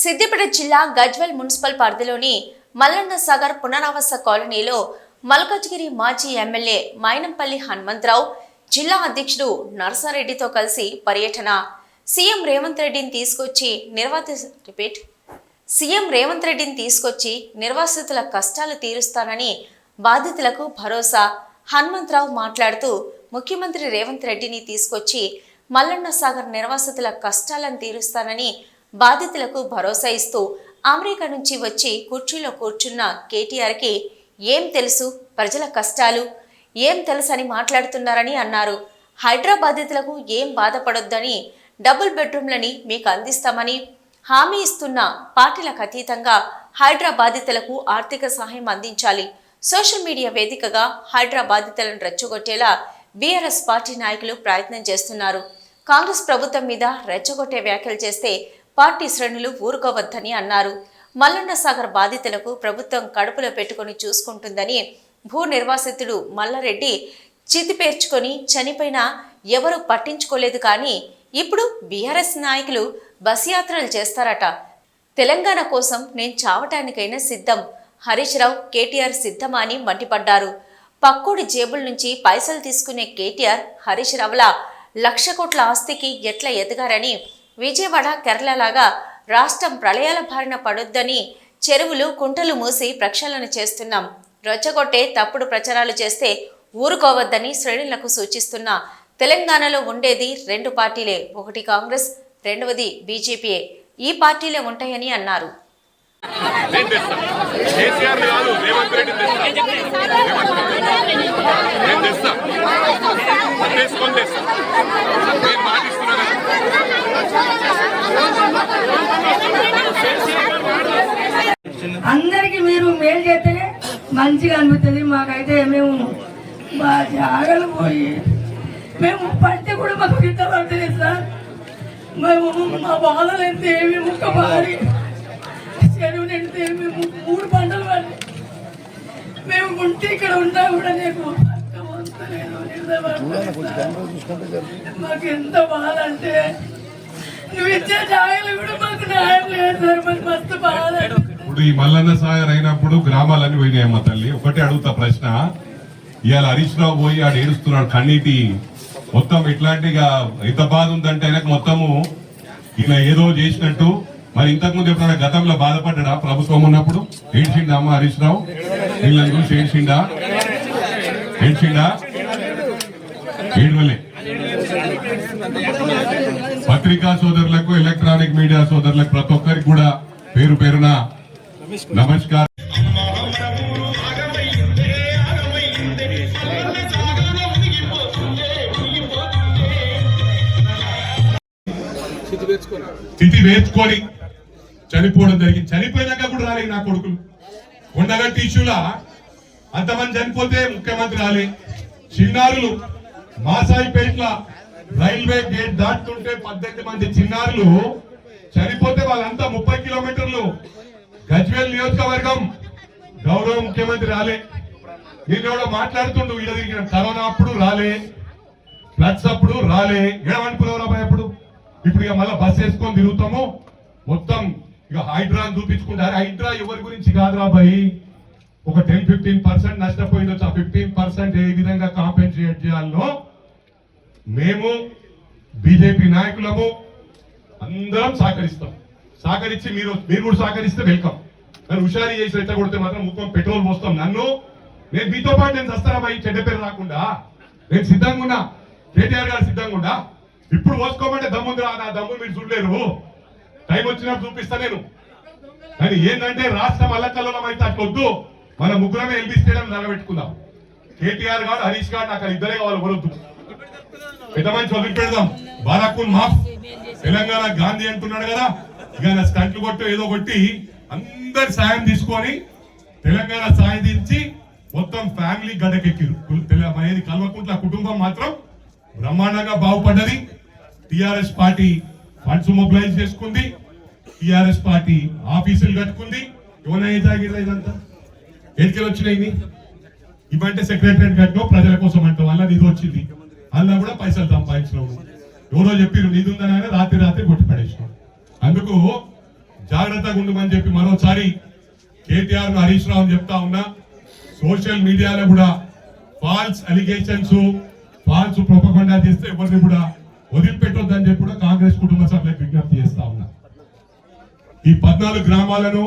సిద్దిపేట జిల్లా గజ్వెల్ మున్సిపల్ పరిధిలోని మల్లన్న సాగర్ పునరావాస కాలనీలో మల్కజ్గిరి మాజీ ఎమ్మెల్యే మైనంపల్లి హనుమంతరావు జిల్లా అధ్యక్షుడు నరసారెడ్డితో కలిసి పర్యటన. సీఎం రేవంత్ రెడ్డిని తీసుకొచ్చి నిర్వాతి రిపీట్. సీఎం రేవంత్ రెడ్డిని తీసుకొచ్చి నిర్వాసితుల కష్టాలు తీరుస్తానని బాధితులకు భరోసా. హనుమంతరావు మాట్లాడుతూ ముఖ్యమంత్రి రేవంత్ రెడ్డిని తీసుకొచ్చి మల్లన్న సాగర్ నిర్వాసితుల కష్టాలను తీరుస్తానని బాధితులకు భరోసా ఇస్తూ అమెరికా నుంచి వచ్చి కుర్చీలో కూర్చున్న కేటీఆర్కి ఏం తెలుసు? ప్రజల కష్టాలు? ఏం తెలుసని మాట్లాడుతున్నారని అన్నారు. హైదరాబాదితులకు ఏం బాధపడొద్దని డబుల్ బెడ్రూమ్లని మీకు అందిస్తామని హామీ ఇస్తున్న పార్టీలకు అతీతంగా హైదరాబాదితులకు ఆర్థిక సహాయం అందించాలి. సోషల్ మీడియా వేదికగా హైదరాబాదితులను రెచ్చగొట్టేలా బీఆర్ఎస్ పార్టీ నాయకులు ప్రయత్నం చేస్తున్నారు. కాంగ్రెస్ ప్రభుత్వం మీద రెచ్చగొట్టే వ్యాఖ్యలు చేస్తే పార్టీ శ్రేణులు ఊరుకోవద్దని అన్నారు. మల్లన్న సాగర్ బాధితులకు ప్రభుత్వం కడుపులో పెట్టుకొని చూసుకుంటుందని భూ నిర్వాసితుడు మల్లారెడ్డి చితి పేర్చుకొని చనిపోయినా ఎవరూ పట్టించుకోలేదు కానీ ఇప్పుడు బీఆర్ఎస్ నాయకులు బస్ యాత్రలు చేస్తారట. తెలంగాణ కోసం నేను చావటానికైనా సిద్ధం. హరీష్ రావు కేటీఆర్ సిద్ధమా అని మండిపడ్డారు. పక్కోడి జేబుల నుంచి పైసలు తీసుకునే కేటీఆర్ హరీష్ రావుల లక్ష కోట్ల ఆస్తికి ఎట్లా ఎదగారని విజయవాడ కేరళలాగా రాష్ట్రం ప్రళయాల బారిన పడొద్దని చెరువులు కుంటలు మూసి ప్రక్షాళన చేస్తున్నాం. రొచ్చగొట్టే తప్పుడు ప్రచారాలు చేస్తే ఊరుకోవద్దని శ్రేణులకు సూచిస్తున్నా. తెలంగాణలో ఉండేది రెండు పార్టీలే ఒకటి కాంగ్రెస్ రెండవది బీజేపీయే. ఈ పార్టీలే ఉంటాయని అన్నారు. నేను అందరికి మీరు మేలు చేస్తేనే మంచిగా అనిపిస్తుంది మాకైతే మేము మా జాగలు పోయి మేము పడితే కూడా మాకు గిట్ట పడుతుంది సార్. మేము మా బాధలు ఎంత ఏమి ముక్క పారి చెరువు నిండితే మేము మూడు పంటలు పడి మేము ఉంటే ఇక్కడ ఉన్నా కూడా నీకు మాకు ఎంత బాధ అంటే నువ్వు ఇచ్చే జాగలు కూడా మాకు న్యాయం లేదు సార్ మాకు మస్తు బాధ ఇప్పుడు ఈ మల్లన్న సాగర్ అయినప్పుడు గ్రామాలన్నీ పోయినాయమ్మ తల్లి. ఒకటే అడుగుతా ప్రశ్న. ఇవాళ హరీష్ రావు పోయి ఆడు ఏడుస్తున్నాడు కన్నీటి. మొత్తం ఇట్లాంటిగా ఎంత బాధ ఉందంటే ఆయనకు మొత్తము ఈయన ఏదో చేసినట్టు. మరి ఇంతకు ముందు ఎప్పుడైనా గతంలో బాధపడ్డా ప్రభుత్వం ఉన్నప్పుడు? ఏడ్చిండా అమ్మ హరీష్ రావు? వీళ్ళని చూసి ఏడ్చిండా? ఏడ్చిండా? ఏడవలే. పత్రికా సోదరులకు ఎలక్ట్రానిక్ మీడియా సోదరులకు ప్రతి ఒక్కరికి కూడా పేరు పేరున నమస్కారం. స్థితి వేసుకొని చనిపోవడం జరిగింది. చనిపోయినాక కూడా రాలే నా కొడుకులు. ఉండగట్టి ఇష్యూలా అంతమంది చనిపోతే ముఖ్యమంత్రి రాలే. చిన్నారులు మాసాయిపేట్ల రైల్వే గేట్ దాటుతుంటే పద్దెనిమిది మంది చిన్నారులు చనిపోతే వాళ్ళంతా ముప్పై కిలోమీటర్లు గజ్వేల్ నియోజకవర్గం. గౌరవ ముఖ్యమంత్రి రాలే. నేను ఎవడో మాట్లాడుతుండు ఇలా తిరిగిన కరోనా అప్పుడు రాలే. ఫ్లడ్స్ అప్పుడు రాలే. ఏమనుకున్నావు అప్పుడు? ఇప్పుడు ఇక మళ్ళీ బస్ వేసుకొని తిరుగుతాము. మొత్తం ఇక హైడ్రా అని చూపించుకుంటారు హైడ్రా ఎవరి గురించి కాదురా భయ్ ఒక టెన్ ఫిఫ్టీన్ పర్సెంట్ నష్టపోయింది ఆ ఫిఫ్టీన్ పర్సెంట్ ఏ విధంగా కాంపెన్సేట్ చేయాలో మేము బీజేపీ నాయకులము అందరం సహకరిస్తాం. సహకరించి మీరు మీరు కూడా సహకరిస్తే వెల్కమ్. కానీ హుషారు చేసి రెచ్చ కొడితే మాత్రం ముఖం పెట్రోల్ పోస్తాం. నన్ను నేను మీతో పాటు నేను సస్తారా చెడ్డ పేరు రాకుండా నేను సిద్ధంగా ఉన్నా. కేటీఆర్ గారు సిద్ధంగా ఉన్నా. ఇప్పుడు పోసుకోమంటే దమ్ముందిరా నా దమ్ము మీరు చూడలేరు. టైం వచ్చినప్పుడు చూపిస్తా నేను. కానీ ఏంటంటే రాష్ట్రం అల్లకల్లోలం అయితే అట్లొద్దు మన ముగ్గురమే ఎల్బీ స్టేడియం నిలబెట్టుకుందాం. కేటీఆర్ గారు హరీష్ గారు నాకు ఇద్దరే కావాలి వరొద్దు పెద్ద మంచి వదిలి పెడదాం మాఫ్. తెలంగాణ గాంధీ అంటున్నాడు కదా. ఇక స్టంట్లు కొట్టు ఏదో కొట్టి అందరి సాయం తీసుకొని తెలంగాణ సాయం తీర్చి మొత్తం ఫ్యామిలీ గడకెక్కిరు అనేది కల్వకుంట్ల కుటుంబం మాత్రం బ్రహ్మాండంగా బాగుపడ్డది. టిఆర్ఎస్ పార్టీ ఫండ్స్ మొబిలైజ్ చేసుకుంది. టిఆర్ఎస్ పార్టీ ఆఫీసులు కట్టుకుంది. ఎవరైనా ఇదంతా? ఎన్నికలు వచ్చినాయి ఇవంటే సెక్రటరీ కట్టినో ప్రజల కోసం అంటాం అలా ఇది వచ్చింది. అలా కూడా పైసలు సంపాదించినాము ఎవరో చెప్పారు నిధి ఉందని ఆయన రాత్రి రాత్రి కొట్టి పడేసినాం అందుకు జాగ్రత్తగా ఉండమని చెప్పి మరోసారి కేటీఆర్ను హరీష్ రావు చెప్తా ఉన్నా. సోషల్ మీడియాలో కూడా ఫాల్స్ అలిగేషన్స్ ఫాల్స్ ప్రొపకుండా చేస్తే ఎవరిని కూడా వదిలిపెట్టొద్దని చెప్పి కూడా కాంగ్రెస్ కుటుంబ సభ్యులకు విజ్ఞప్తి చేస్తా ఉన్నా. ఈ పద్నాలుగు గ్రామాలను